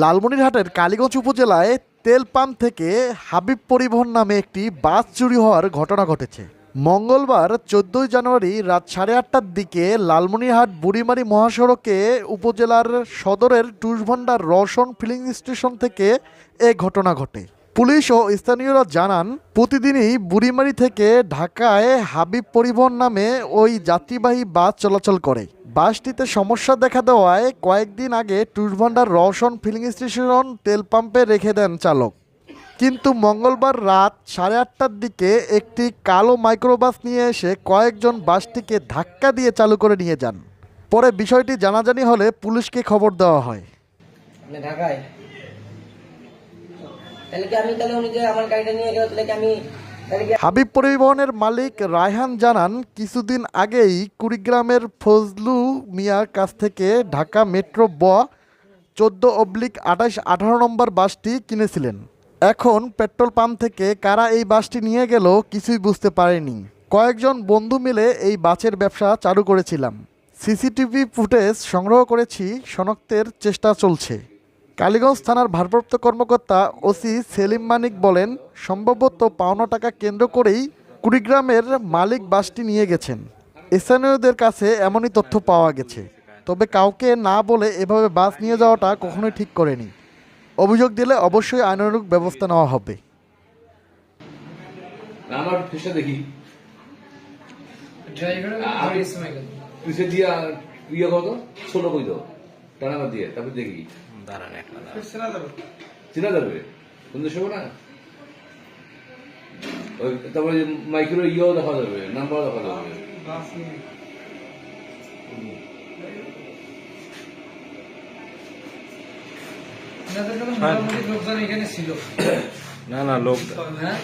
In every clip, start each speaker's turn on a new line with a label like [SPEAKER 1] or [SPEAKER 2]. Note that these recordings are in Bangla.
[SPEAKER 1] লালমনিরহাটের কালীগঞ্জ উপজেলায় তেল পাম্প থেকে হাবিব পরিবহন নামে একটি বাস চুরি হওয়ার ঘটনা ঘটেছে। মঙ্গলবার চোদ্দই জানুয়ারি রাত সাড়ে আটটার দিকে লালমনিরহাট বুড়িমারি মহাসড়কে উপজেলার সদরের টুসভান্ডার রওশন ফিলিং স্টেশন থেকে এ ঘটনা ঘটে। পুলিশ ও স্থানীয়রা জানান, প্রতিদিনই বুড়িমারি থেকে ঢাকায় হাবিব পরিবহন নামে ওই যাত্রীবাহী বাস চলাচল করে। বাসটিতে সমস্যা দেখা দেওয়ায় কয়েকদিন আগে টুসভান্ডার রওশন ফিলিং স্টেশন তেল পাম্পে রেখে দেন চালক। কিন্তু মঙ্গলবার রাত সাড়ে আটটার দিকে একটি কালো মাইক্রোবাস নিয়ে এসে কয়েকজন বাসটিকে ধাক্কা দিয়ে চালু করে নিয়ে যান। পরে বিষয়টি জানাজানি হলে পুলিশকে খবর দেওয়া হয়।
[SPEAKER 2] ঢাকায়?
[SPEAKER 1] হাবিব পরিবহনের মালিক রায়হান জানান, কিছুদিন আগেই কুড়িগ্রামের ফজলু মিয়ার কাছ থেকে ঢাকা মেট্রো ব চোদ্দ অবলিক আঠাশ আঠারো নম্বর বাসটি কিনেছিলেন। এখন পেট্রোল পাম্প থেকে কারা এই বাসটি নিয়ে গেল কিছুই বুঝতে পারেনি। কয়েকজন বন্ধু মিলে এই বাসের ব্যবসা চালু করেছিলাম। সিসিটিভি ফুটেজ সংগ্রহ করেছি, শনাক্তের চেষ্টা চলছে। কালীগঞ্জ থানার ভারপ্রাপ্ত কর্মকর্তা ওসি সেলিম মানিক বলেন সম্ভবত পাওনা টাকা কেন্দ্র করেই কুড়িগ্রামের মালিক বাসটি নিয়ে গেছেন। স্থানীয়দের কাছে এমনই তথ্য পাওয়া গেছে। তবে কাউকে না বলে এভাবে বাস নিয়ে যাওয়াটা কখনোই ঠিক করেনি। অভিযোগ দিলে অবশ্যই আইনানুগ ব্যবস্থা নেওয়া হবে।
[SPEAKER 3] আমার ফেসটা দেখি। দিয়া ইয়ে করো ছোট কই দাও টানা দিয়ে তারপর দেখি। চিনা যাবে সুন্দর সময় না। ওই তারপরে মাইক্রো ইয়েও দেখা যাবে নাম্বার দেখা যাবে।
[SPEAKER 4] ছিল।
[SPEAKER 5] না না লোক
[SPEAKER 4] হ্যাঁ?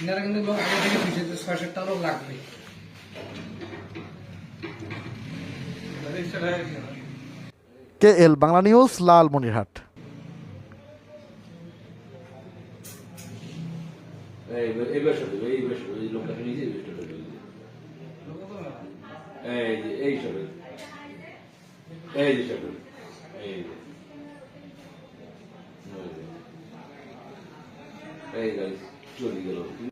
[SPEAKER 4] ইনারা কিন্তু লোক আগে থেকে বুঝে ছয় সাতটা লোক লাগবে।
[SPEAKER 1] কে এল বাংলা নিউজ লালমনিরহাট।
[SPEAKER 3] এই চলে গেল।